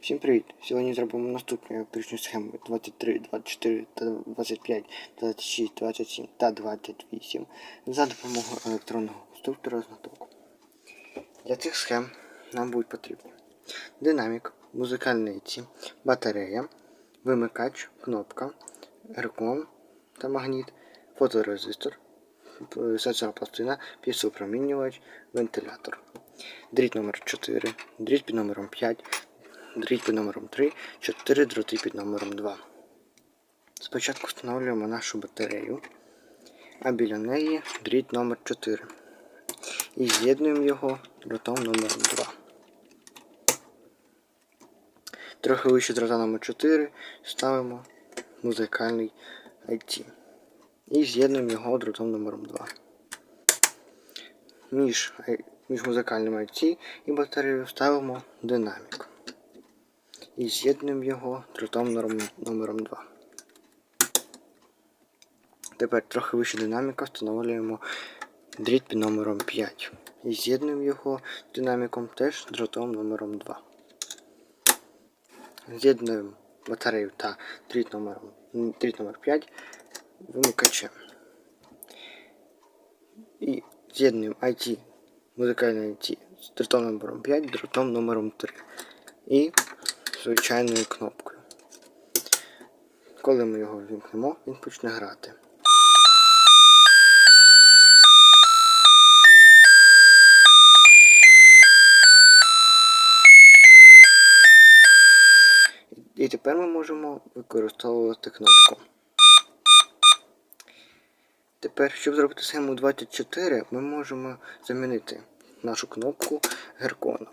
Всім привіт! Сьогодні зробимо наступну електричну схему 23, 24 25, 26, 27 та 28 за допомогою електронного конструктора знатоку. Для цих схем нам будуть потрібні динамік, музикальниці, батарея, вимикач, кнопка, еркон та магніт, фоторезистор, сенсорна пластина, пісопромінювач, вентилятор. Дріт номер 4, дріт під номером 5, дріт під номером 3, 4 дроти під номером 2. Спочатку встановлюємо нашу батарею, а біля неї дріт номер 4. І з'єднуємо його дротом номером 2. Трохи вище дрота номер 4 ставимо музикальний IT. І з'єднуємо його дротом номером 2. Між, між музикальним IT і батареєю ставимо динамік. І з'єднуємо його дротом номером, номером 2. Тепер трохи вище динаміка встановлюємо дріт під номером 5. І з'єднуємо його динаміком теж дротом номером 2. З'єднуємо батарею та дріт номером, дріт номер 5 вимикачем. І з'єднуємо IT, музикальне IT з дротом номером 5, дротом номером 3. І звичайною кнопкою. Коли ми його вімкнемо, він почне грати. І тепер ми можемо використовувати кнопку. Тепер, щоб зробити схему 24, ми можемо замінити нашу кнопку герконом.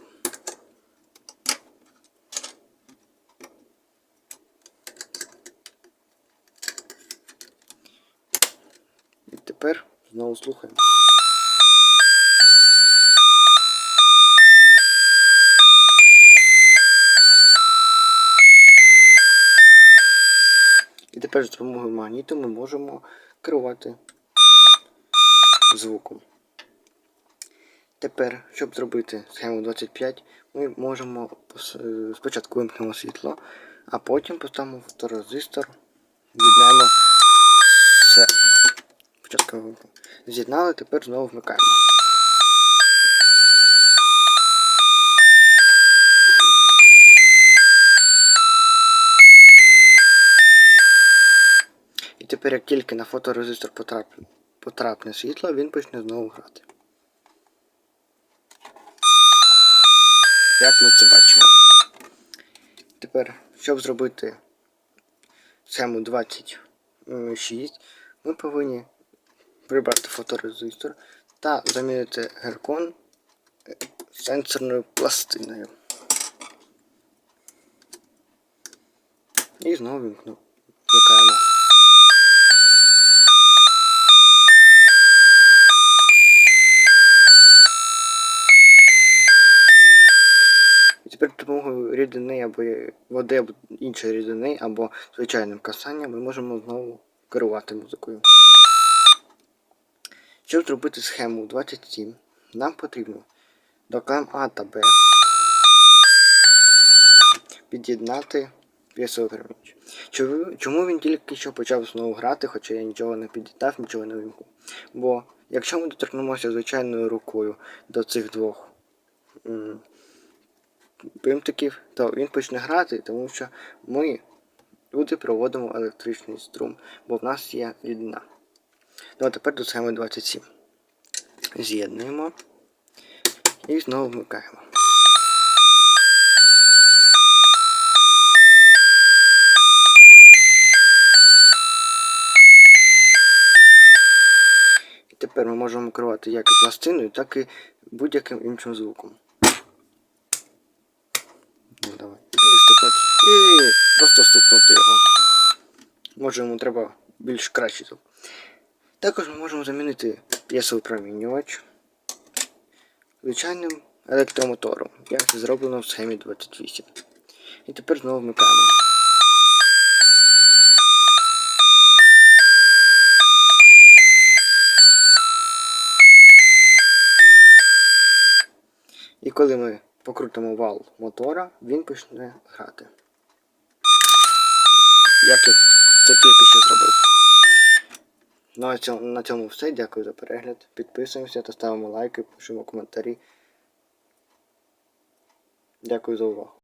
І тепер знову слухаємо. І тепер за допомогою магніту ми можемо керувати звуком. Тепер, щоб зробити схему 25, ми можемо е, спочатку вимкнемо світло, а потім поставимо фоторезистор, все. Спочатку. З'єднали, тепер знову вмикаємо. І тепер, як тільки на фоторезистор потрапне, потрапне світло, він почне знову грати. Як ми це бачимо. Тепер, щоб зробити схему 26, ми повинні прибрати фоторезистор та замінити геркон е, сенсорною пластиною. І знову вімкну. Вмикаємо. І тепер допомогою рідини або води, або іншої рідини, або звичайним касанням ми можемо знову керувати музикою. Щоб зробити схему 27, нам потрібно до клем А та Б під'єднати п'єсовий переміч. Чому він тільки що почав знову грати, хоча я нічого не під'єднав, нічого не вимкнув? Бо якщо ми доторкнемося звичайною рукою до цих двох м, пимтиків, то він почне грати, тому що ми, люди, проводимо електричний струм, бо в нас є рідина. Ну а тепер до схеми 27. З'єднуємо і знову вмикаємо. І тепер ми можемо керувати як пластиною, так і будь-яким іншим звуком. Ну давай. І. І просто стукнути його. Може йому треба більш кращий звук. Також ми можемо замінити п'єсовипромінювач звичайним електромотором, як це зроблено в схемі 28. І тепер знову вмикаємо. І коли ми покрутимо вал мотора, він почне грати. Як я це тільки що зробив. Ну а на цьому все. Дякую за перегляд. Підписуємося та ставимо лайки, пишемо коментарі. Дякую за увагу.